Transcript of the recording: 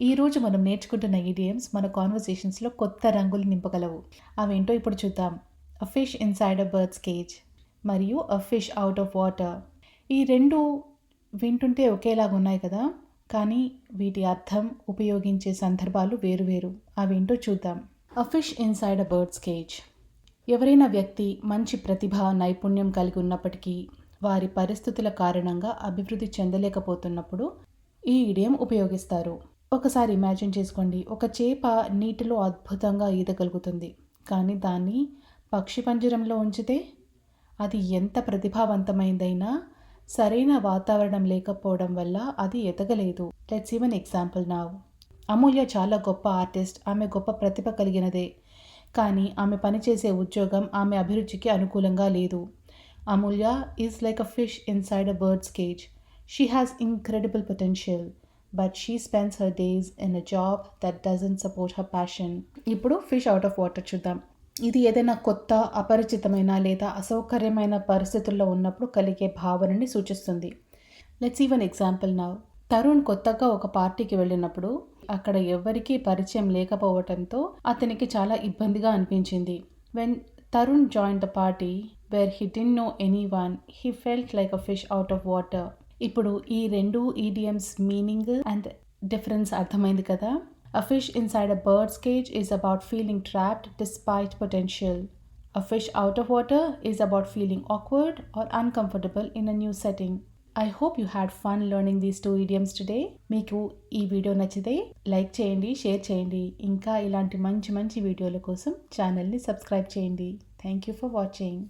ఈరోజు మనం నేర్చుకుంటున్న ఈడియమ్స్ మన కాన్వర్సేషన్స్లో కొత్త రంగులు నింపగలవు. అవేంటో ఇప్పుడు చూద్దాం. A fish inside a bird's cage మరియు a fish out of water ఈ రెండు వింటుంటే ఒకేలాగా ఉన్నాయి కదా? కానీ వీటి అర్థం ఉపయోగించే సందర్భాలు వేరువేరు అవేంటో చూద్దాం. A fish inside a bird's cage ఎవరైనా వ్యక్తి మంచి ప్రతిభ నైపుణ్యం కలిగి ఉన్నప్పటికీ వారి పరిస్థితుల కారణంగా అభివృద్ధి చెందలేకపోతున్నప్పుడు ఈ ఇడియం ఉపయోగిస్తారు. ఒకసారి ఇమాజిన్ చేసుకోండి. ఒక చేప నీటిలో అద్భుతంగా ఈదగలుగుతుంది. కానీ దాన్ని పక్షి పంజరంలో ఉంచితే అది ఎంత ప్రతిభావంతమైందైనా సరైన వాతావరణం లేకపోవడం వల్ల అది ఎదగలేదు. Let's even example now Amulya చాలా గొప్ప ఆర్టిస్ట్. ఆమె గొప్ప ప్రతిభ కలిగినదే. కానీ ఆమె పనిచేసే ఉద్యోగం ఆమె అభిరుచికి అనుకూలంగా లేదు. Amulya is like a fish inside a bird's cage she has incredible potential but she spends her days in a job that doesn't support her passion ఇప్పుడు ఫిష్ అవుట్ ఆఫ్ వాటర్ చూద్దాం. ఇది ఏదైనా కొత్త అపరిచితమైన లేదా అసౌకర్యమైన పరిస్థితుల్లో ఉన్నప్పుడు కలిగే భావనని సూచిస్తుంది. లెట్స్ ఈవెన్ ఎగ్జాంపుల్ నా తరుణ్ కొత్తగా ఒక పార్టీకి వెళ్ళినప్పుడు అక్కడ ఎవ్వరికీ పరిచయం లేకపోవడంతో అతనికి చాలా ఇబ్బందిగా అనిపించింది. When Tarun join the party where he didn't know anyone he felt like a fish out of water ఇప్పుడు ఈ రెండు ఈడియమ్స్ మీనింగ్ అండ్ డిఫరెన్స్ అర్థమైంది కదా? A fish inside a bird's cage is about feeling trapped despite potential A fish out of water is about feeling awkward or uncomfortable in a new setting. I hope you had fun learning these two idioms today మీకు ఈ video నచ్చితే like చేయండి share చేయండి. ఇంకా ఇలాంటి మంచి మంచి వీడియోల కోసం ఛానల్ని సబ్స్క్రైబ్ చేయండి. Thank you for watching